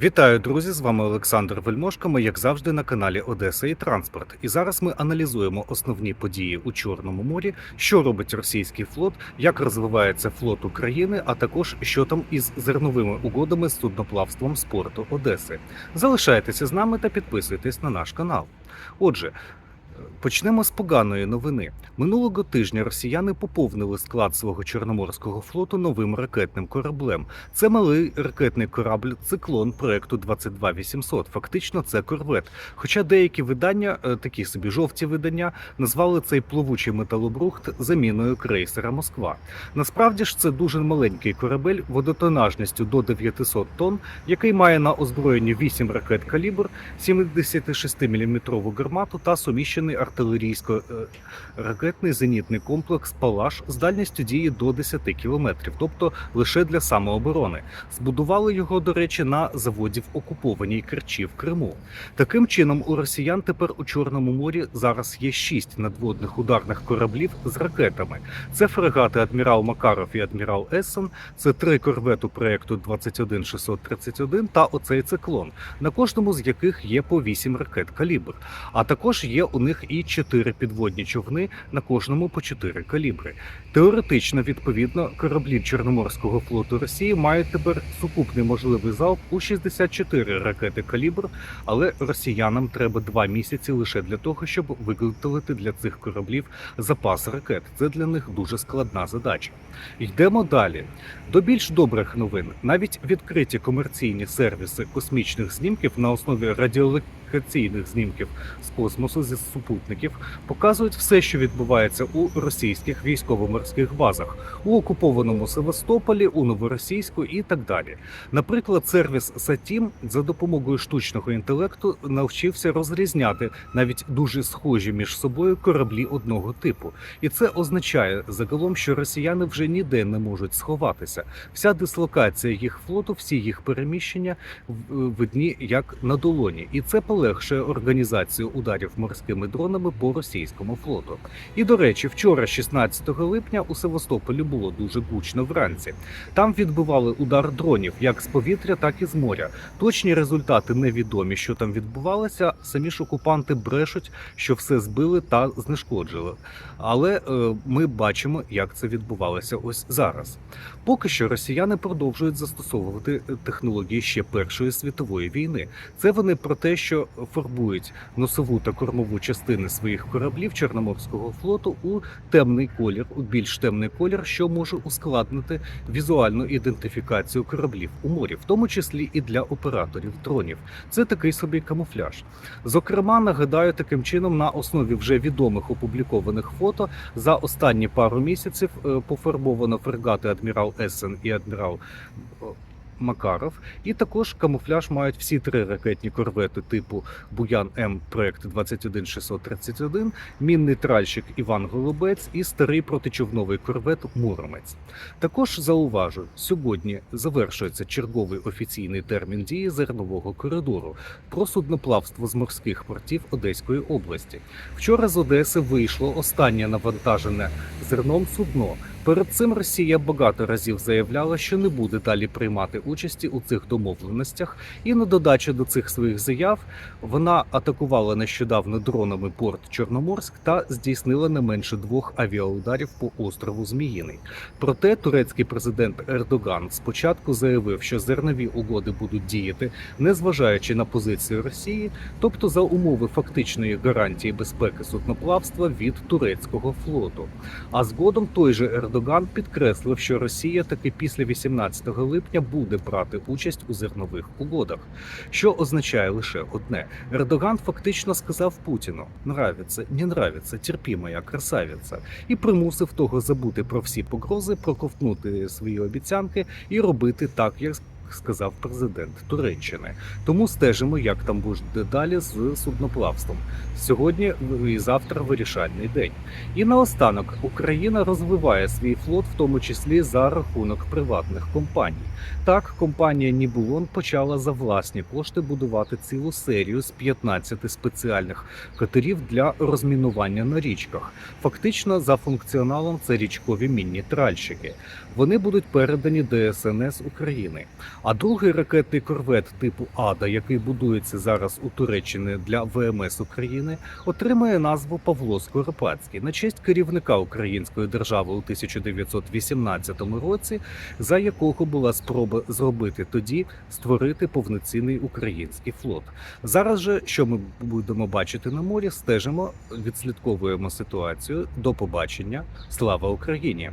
Вітаю, друзі! З вами Олександр Вельмошко. Ми, як завжди, на каналі Одеса і Транспорт. І зараз ми аналізуємо основні події у Чорному морі, що робить російський флот, як розвивається флот України, а також що там із зерновими угодами з судноплавством з порту Одеси. Залишайтеся з нами та підписуйтесь на наш канал. Отже. Почнемо з поганої новини. Минулого тижня росіяни поповнили склад свого чорноморського флоту новим ракетним кораблем. Це малий ракетний корабль циклон проекту 22800. Фактично, це корвет. Хоча деякі видання, е, такі собі жовті видання, назвали цей плавучий металобрухт заміною крейсера Москва. Насправді ж це дуже маленький корабель водотонажністю до 900 тонн, який має на озброєнні 8 ракет калібр, 76-мм гармату та суміщений артилерійсько-ракетний зенітний комплекс Палаш з дальністю дії до 10 км, тобто лише для самооборони. Збудували його, до речі, на заводі в окупованій Керчі в Криму. Таким чином, у росіян тепер у Чорному морі зараз є шість надводних ударних кораблів з ракетами. Це фрегати Адмірал Макаров і Адмірал Ессен, це три корвету проекту 21631 та оцей циклон, на кожному з яких є по 8 ракет калібр. А також є у них і 4 підводні човни, на кожному по 4 калібри. Теоретично, відповідно, кораблі Чорноморського флоту Росії мають тепер сукупний можливий залп у 64 ракети калібр, але росіянам треба два місяці лише для того, щоб виготовити для цих кораблів запас ракет. Це для них дуже складна задача. Йдемо далі. До більш добрих новин навіть відкриті комерційні сервіси космічних знімків на основі радіолокаційних знімків з космосу зі супутників показують все, що відбувається у російських військово-морських базах, у окупованому Севастополі, у Новоросійську і так далі. Наприклад, сервіс Сатім за допомогою штучного інтелекту навчився розрізняти навіть дуже схожі між собою кораблі одного типу, і це означає загалом, що росіяни вже ніде не можуть сховатися. Вся дислокація їх флоту, всі їх переміщення видні як на долоні, і це полегшує організацію ударів морськими дронами по російському флоту. І до речі, вчора, 16 липня, у Севастополі було дуже гучно вранці. Там відбивали удар дронів як з повітря, так і з моря. Точні результати невідомі, що там відбувалося. Самі ж окупанти брешуть, що все збили та знешкоджили. Але е, ми бачимо, як це відбувалося ось зараз. Поки що росіяни продовжують застосовувати е, технології ще Першої світової війни. Це вони про те, що фарбують носову та кормову частини своїх кораблів Чорноморського флоту у темний колір, у більш темний колір, що може ускладнити візуальну ідентифікацію кораблів у морі, в тому числі і для операторів дронів. Це такий собі камуфляж. Зокрема, нагадаю, таким чином на основі вже відомих опублікованих фото за останні пару місяців е, пофарбовано фрегати адмірал Ессен і адмірал Макаров. І також камуфляж мають всі три ракетні корвети типу Буян М проект 21631, мінний тральщик Іван Голубець і старий протичовновий корвет Муромець. Також зауважу, сьогодні завершується черговий офіційний термін дії зернового коридору про судноплавство з морських портів Одеської області. Вчора з Одеси вийшло останнє навантажене зерном судно. Перед цим Росія багато разів заявляла, що не буде далі приймати участі у цих домовленостях, і на додачу до цих своїх заяв вона атакувала нещодавно дронами порт Чорноморськ та здійснила не менше двох авіаударів по острову Зміїний. Проте турецький президент Ердоган спочатку заявив, що зернові угоди будуть діяти, незважаючи на позицію Росії, тобто за умови фактичної гарантії безпеки судноплавства від турецького флоту. А згодом той же Ердоган підкреслив, що Росія таки після 18 липня буде брати участь у зернових угодах, що означає лише одне: Ердоган фактично сказав Путіну: нравиться, не нравиться, терпі моя красавіця, і примусив того забути про всі погрози, проковтнути свої обіцянки і робити так, як сказав президент Туреччини. Тому стежимо, як там буде далі з судноплавством. Сьогодні і завтра вирішальний день. І наостанок Україна розвиває свій флот, в тому числі за рахунок приватних компаній. Так, компанія Нібулон почала за власні кошти будувати цілу серію з 15 спеціальних катерів для розмінування на річках. Фактично, за функціоналом це річкові мінні тральщики. Вони будуть передані ДСНС України. А другий ракетний корвет типу Ада, який будується зараз у Туреччині для ВМС України, отримає назву Павло Скоропадський на честь керівника української держави у 1918 році, за якого була спроба зробити тоді створити повноцінний український флот. Зараз же, що ми будемо бачити на морі, стежимо, відслідковуємо ситуацію. До побачення. Слава Україні!